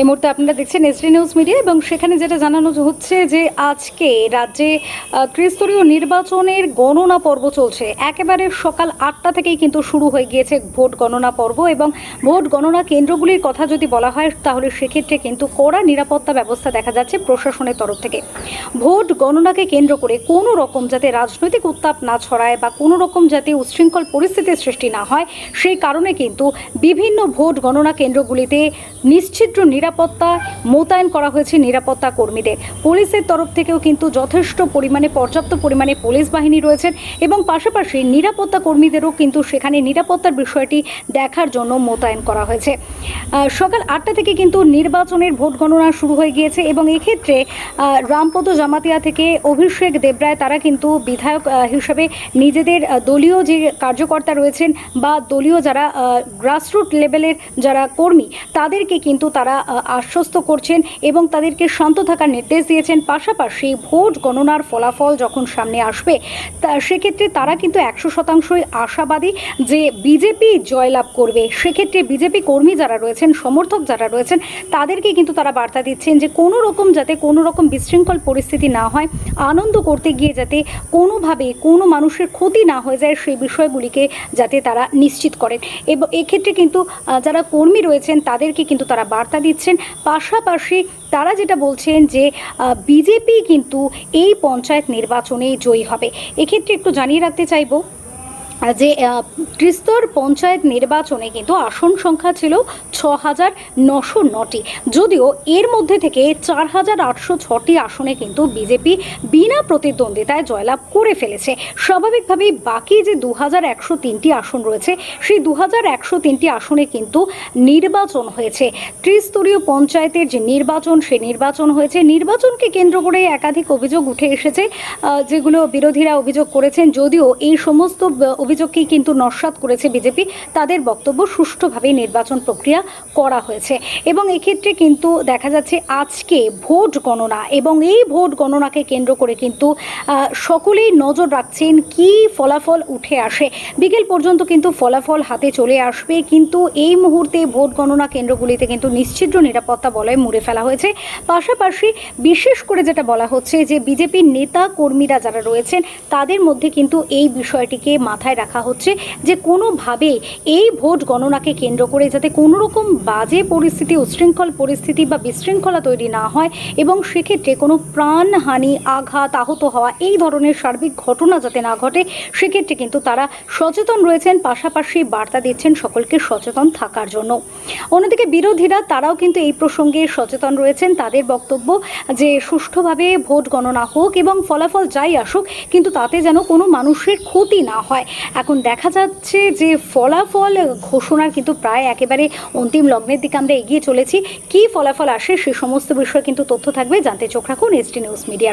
এই মুহূর্তে আপনারা দেখছেন এসডি নিউজ মিডিয়া এবং সেখানে যেটা জানানো হচ্ছে যে আজকে রাজ্যে ত্রিস্তরীয় নির্বাচনের গণনা পর্ব চলছে। একেবারে সকাল আটটা থেকেই কিন্তু শুরু হয়ে গিয়েছে ভোট গণনা পর্ব এবং ভোট গণনা কেন্দ্রগুলির কথা যদি বলা হয়, তাহলে সেক্ষেত্রে কিন্তু কড়া নিরাপত্তা ব্যবস্থা দেখা যাচ্ছে প্রশাসনের তরফ থেকে। ভোট গণনাকে কেন্দ্র করে কোনো রকম যাতে রাজনৈতিক উত্তাপ না ছড়ায় বা কোনো রকম যাতে উচ্ছৃঙ্খল পরিস্থিতির সৃষ্টি না হয়, সেই কারণে কিন্তু বিভিন্ন ভোট গণনা কেন্দ্রগুলিতে নিশ্চিদ্র নিরাপত্তা মোতায়েন করা হয়েছে নিরাপত্তা কর্মীদের। পুলিশের তরফ থেকেও কিন্তু যথেষ্ট পরিমাণে, পর্যাপ্ত পরিমাণে পুলিশ বাহিনী রয়েছেন এবং পাশাপাশি নিরাপত্তা কর্মীদেরও কিন্তু সেখানে নিরাপত্তার বিষয়টি দেখার জন্য মোতায়েন করা হয়েছে। সকাল আটটা থেকে কিন্তু নির্বাচনের ভোট গণনা শুরু হয়ে গিয়েছে এবং এক্ষেত্রে রামপদ জামাতিয়া থেকে অভিষেক দেবরায় তারা কিন্তু বিধায়ক হিসেবে নিজেদের দলীয় যে কার্যকর্তা রয়েছেন বা দলীয় যারা গ্রাসরুট লেভেলের যারা কর্মী, তাদেরকে কিন্তু তারা আশ্বস্ত করছেন এবং তাদেরকে শান্ত থাকার নির্দেশ দিয়েছেন। পাশাপাশি ভোট গণনার ফলাফল যখন সামনে আসবে, তা সেক্ষেত্রে তারা কিন্তু একশো শতাংশই আশাবাদী যে বিজেপি জয়লাভ করবে। সেক্ষেত্রে বিজেপি কর্মী যারা রয়েছেন, সমর্থক যারা রয়েছেন, তাদেরকে কিন্তু তারা বার্তা দিচ্ছেন যে কোনো রকম যাতে কোনো রকম বিশৃঙ্খল পরিস্থিতি না হয়, আনন্দ করতে গিয়ে যাতে কোনোভাবে কোনো মানুষের ক্ষতি না হয়ে যায়, সেই বিষয়গুলিকে যাতে তারা নিশ্চিত করেন। এবং, এক্ষেত্রে কিন্তু যারা কর্মী রয়েছেন, তাদেরকে কিন্তু তারা বার্তা দিচ্ছেন পাশাপাশি তারা যেটা বলছেন যে বিজেপি কিন্তু এই পঞ্চায়েত নির্বাচনে জয়ী হবে। এক্ষেত্রে একটু জানিয়ে রাখতে চাইব। যে ত্রিস্তর পঞ্চায়েত নির্বাচনে কিন্তু আসন সংখ্যা ছিল ছ হাজার নশো নটি। যদিও এর মধ্যে থেকে চার হাজার আটশো ছটি আসনে কিন্তু বিজেপি বিনা প্রতিদ্বন্দ্বিতায় জয়লাভ করে ফেলেছে। স্বাভাবিকভাবেই বাকি যে দু হাজার একশো তিনটি আসন রয়েছে, সেই দু হাজার একশো তিনটি আসনে কিন্তু নির্বাচন হয়েছে। ত্রিস্তরীয় পঞ্চায়েতের যে নির্বাচন সেই নির্বাচন হয়েছে। নির্বাচনকে কেন্দ্র করে একাধিক অভিযোগ উঠে এসেছে যেগুলো বিরোধীরা অভিযোগ করেছেন। যদিও এই সমস্ত অভিযোগকেই কিন্তু নস্বাত করেছে বিজেপি। তাদের বক্তব্য সুষ্ঠুভাবে নির্বাচন প্রক্রিয়া করা হয়েছে। এবং এক্ষেত্রে কিন্তু দেখা যাচ্ছে আজকে ভোট গণনা এবং এই ভোট গণনাকে কেন্দ্র করে কিন্তু সকলেই নজর রাখছেন কি ফলাফল উঠে আসে। বিকেল পর্যন্ত কিন্তু ফলাফল হাতে চলে আসবে। কিন্তু এই মুহূর্তে ভোট গণনা কেন্দ্রগুলিতে কিন্তু নিশ্চিদ্র নিরাপত্তা বলয় মুড়ে ফেলা হয়েছে। পাশাপাশি বিশেষ করে যেটা বলা হচ্ছে যে বিজেপির নেতা কর্মীরা যারা রয়েছেন, তাদের মধ্যে কিন্তু এই বিষয়টিকে মাথায় রাখা হচ্ছে যে কোনোভাবে এই ভোট গণনাকে কেন্দ্র করে যাতে কোনো রকম বাজে পরিস্থিতি, উচ্ছৃঙ্খল পরিস্থিতি বা বিশৃঙ্খলা তৈরি না হয় এবং সেক্ষেত্রে কোনো প্রাণহানি, আঘাত, আহত হওয়া এই ধরনের সার্বিক ঘটনা যাতে না ঘটে, সেক্ষেত্রে কিন্তু তারা সচেতন রয়েছেন, পাশাপাশি বার্তা দিচ্ছেন সকলকে সচেতন থাকার জন্য। অন্যদিকে বিরোধীরা তারাও কিন্তু এই প্রসঙ্গে সচেতন রয়েছেন। তাদের বক্তব্য যে সুষ্ঠুভাবে ভোট গণনা হোক এবং ফলাফল যাই আসুক, কিন্তু তাতে যেন কোনো মানুষের ক্ষতি না হয়। এখন দেখা যাচ্ছে যে ফলাফল ঘোষণার কিন্তু প্রায় একেবারে অন্তিম লগ্নের দিকে আমরা এগিয়ে চলেছি। কি ফলাফল আসে সে সমস্ত বিষয়ে কিন্তু তথ্য থাকবে। জানতে চোখ রাখুন এসটি নিউজ মিডিয়ার